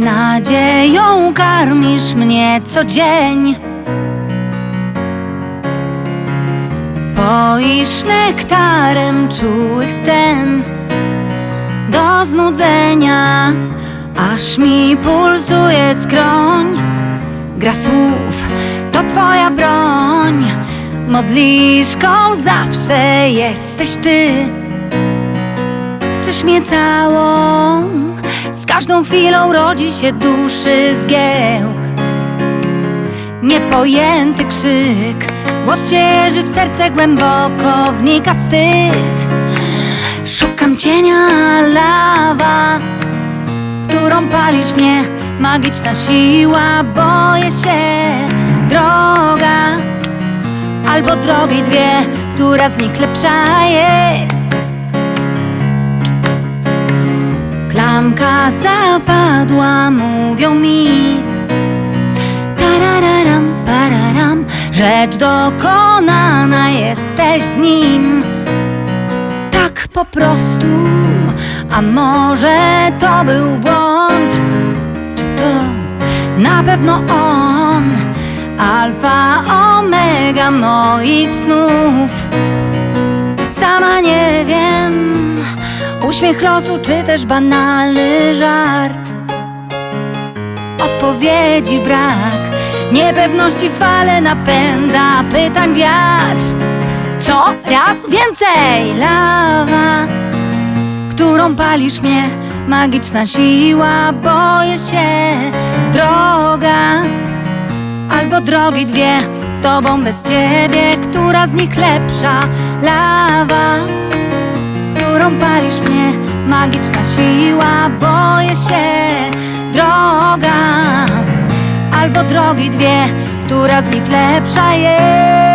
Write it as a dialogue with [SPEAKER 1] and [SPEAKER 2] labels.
[SPEAKER 1] Nadzieją karmisz mnie co dzień. Poisz nektarem czułych scen do znudzenia, aż mi pulsuje skroń. Gra słów to twoja broń, modliszką zawsze jesteś ty. Chcesz mnie całą, z każdą chwilą rodzi się duszy zgiełk. Niepojęty krzyk, głos się w serce głęboko, wnika wstyd. Szukam cienia lawa, którą palisz mnie, magiczna siła, boję się, droga, albo drogi dwie, która z nich lepsza jest. Klamka zapadła, mówią mi Tarararam, pararam Rzecz dokonana, jesteś z nim Tak po prostu A może to był błąd? Czy to na pewno on? Alfa, omega moich snów Sama nie wiem Uśmiech losu czy też banalny żart? Odpowiedzi brak. Niepewności fale napędza pytań wiatr. Coraz więcej lawa Którą palisz mnie Magiczna siła Boję się Droga. Albo drogi dwie Z tobą bez ciebie Która z nich lepsza Lawa którą palisz mnie. Magiczna siła, boję się. Droga Albo drogi dwie Która z nich lepsza jest